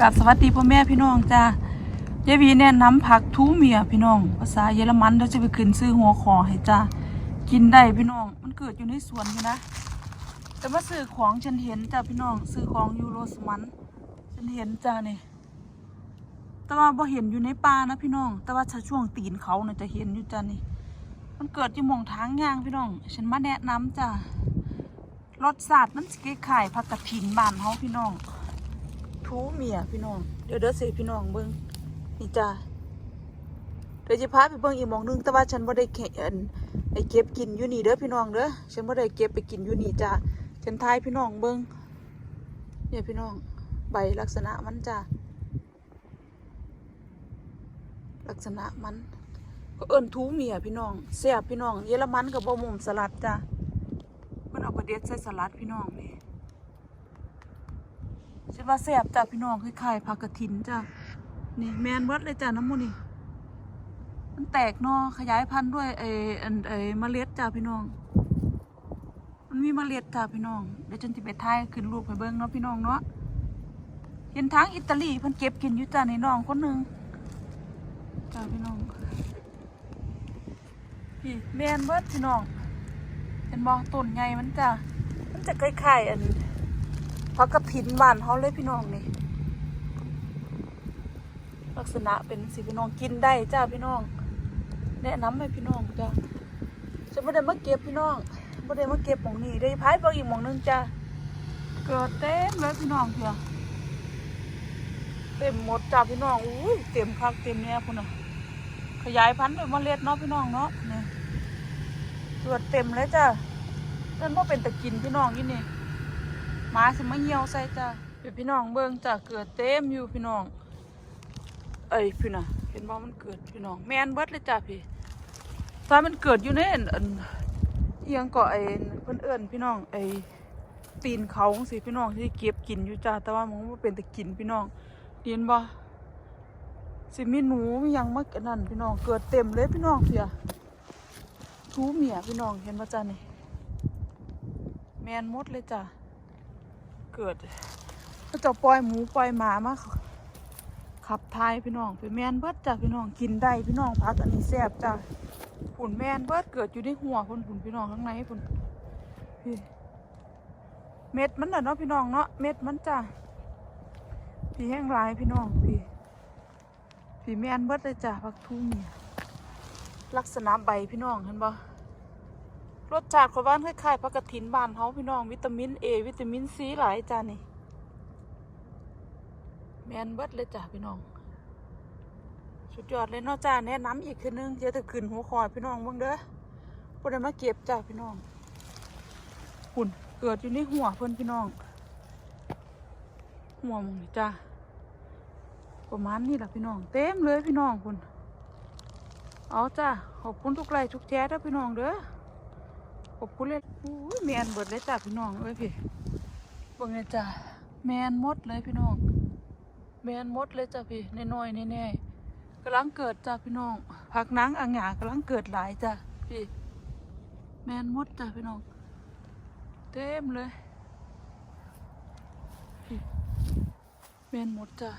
กับสวัสดีพ่อแม่พี่น้องจ้าเยวีแนะนำผักทูเมียพี่น้อง ภาษาเยอรมันเราจะไปขึ้นซื้อหัวคอให้จ้ากินได้พี่น้อง มันเกิดอยู่ในสวนนะ แต่ว่าซื้อของฉันเห็นจ้าพี่น้องซื้อของยูโรสมันฉันเห็นจ้านี่แต่ว่าบ่เห็นอยู่ในป่านะพี่น้อง แต่ว่าถ้าช่วงตีนเขาน่ะจะเห็นอยู่จ้านี่มันเกิดอยู่มองทางย่างพี่น้อง ฉันมาแนะนำจ้ารสชาติมันสิคล้ายๆผักกระถินบ้านเฮาพี่น้อง ทูเมียพี่น้อง เดี๋ยวเด้อสิพี่น้องเบิ่งนี่จ้าเดี๋ยวจะพาไปเบิ่งอีกมองหนึงแต่ว่าฉันบ่ได้เก็บอันไอเก็บกินอยู่นี่เด้อพี่น้องเด้อฉันบ่ได้เก็บไปกินอยู่นี่จ้าฉันทายพี่น้องเบิ่งเนี่ยพี่น้องใบลักษณะมันจ้าลักษณะมันก็เอิ้นทูเมียพี่น้องแซ่บพี่น้อง เยอรมันกับบ่หมุมสลัดจ้ามันเอาไปเด็ดใส่สลัดพี่น้องนี่ ฉันว่าแซ่บจ้ะพี่น้องคล้ายๆผักกระถินจ้ะนี่แมนเบิดเลยจ้ะน้ำมูนี่มันแตกนอขยายพันธุ์ด้วยไอ้ไอ้เมล็ดจ้ะพี่น้อง มันมีเมล็ดจ้ะพี่น้องเดี๋ยวฉันจะไปถ่ายขึ้นรูปให้เบิ่งเนาะพี่น้องเนาะเห็นทางอิตาลีเพิ่นเก็บกินอยู่จ้ะในน้องคนหนึ่งจ้ะพี่น้องพี่แมนเบิดพี่น้องเห็นบ่ต้นใหญ่มันจ้ะมันจะคล้ายๆอัน พักกระถินบ้านเขาเลยพี่น้องนี่ ลักษณะเป็นสิพี่น้องกินได้จ้าพี่น้อง แนะนำให้พี่น้องจ้าฉันไม่ได้มาเก็บพี่น้องไม่ได้มาเก็บหมองนี้ได้พายไปอีกหมองนึงจ้าเกิดเต็มเลยพี่น้องเพียเต็มหมดจ้าพี่น้องอุ้ยเต็มคักเต็มแน่พุ่นน่ะขยายพันธุ์ด้วยเมล็ดเนาะพี่น้องเนาะเนี่ยเกิดเต็มเลยจ้านั่นว่าเป็นตะกินพี่น้องยี่นี่ หมาสิมาเหี่ยวใส่จ้ะเดี๋ยวพี่น้องเบิ่งจ้ะเกิดเต็มอยู่พี่น้อง เอ้ยพี่น่ะ เห็นบ่มันเกิดพี่น้องแมนเบิดเลยจ้ะพี่ถ้ามันเกิดอยู่ในอันอันเอียงเกาะไอ้เพิ่นเอิ้นพี่น้องไอ้ตีนเขาสิพี่น้องที่เก็บกินอยู่จ้ะแต่ว่ามันบ่เป็นแต่กินพี่น้องเห็นบ่สิมีหนูมียังมาอันนั่นพี่น้องเกิดเต็มเลยพี่น้องเพียทูเมียพี่น้องเห็นบ่จ้ะนี่แมนมดเลยจ้ะ เกิดก็จะปล่อยหมูปล่อยหมามาขับทายพี่น้องไปแมนเบิดจ้ะพี่น้องกินได้พี่น้องพักอันนี้แซ่บจ้ะผุนแมนเบิดเกิดอยู่ในหัวผุนผุนพี่น้องข้างในผุนพี่เม็ดมันน่ะเนาะพี่น้องเนาะเม็ดมันจ้ะพี่แห้งลายพี่น้องพี่พี่แมนเบิดเลยจ้ะพักทุ่งเนี่ยลักษณะใบพี่น้องเห็นบ่ รสชาติของบ้านคล้ายๆผักกระถินบ้านเฮาพี่น้องวิตามินเอวิตามินซีหลายจ้านี่แมนเบิดเลยจ้าพี่น้อง สุดยอดเลยเนาะจ้าแนะนำอีกคืนนึงเดี๋ยวจะขึ้นหัวคอยพี่น้องบ้างเด้อพวกได้มาเก็บจ้าพี่น้องหุ่นเกิดอยู่ในหัวเพิ่นพี่น้อง หัวมึงจ้าประมาณนี้แหละพี่น้อง เต็มเลยพี่น้องคุณเอาจ้าขอบคุณทุกไลค์ทุกแชร์ด้อพี่น้องเด้อ ขอบคุณเลยอุ้แมนเบิดเลยจ้ะพี่น้องเอ้ยพี่เบิ่งเลยจ้ะแมนหมดเลยพี่น้อง แมนหมดเลยจ้ะพี่น้อยๆแน่ๆกำลังเกิดจ้ะพี่น้องผักนางอ่างหยากำลังเกิดหลายจ้ะพี่แมนหมดจ้ะพี่น้อง เต็มเลยพี่แมนหมดจ้ะ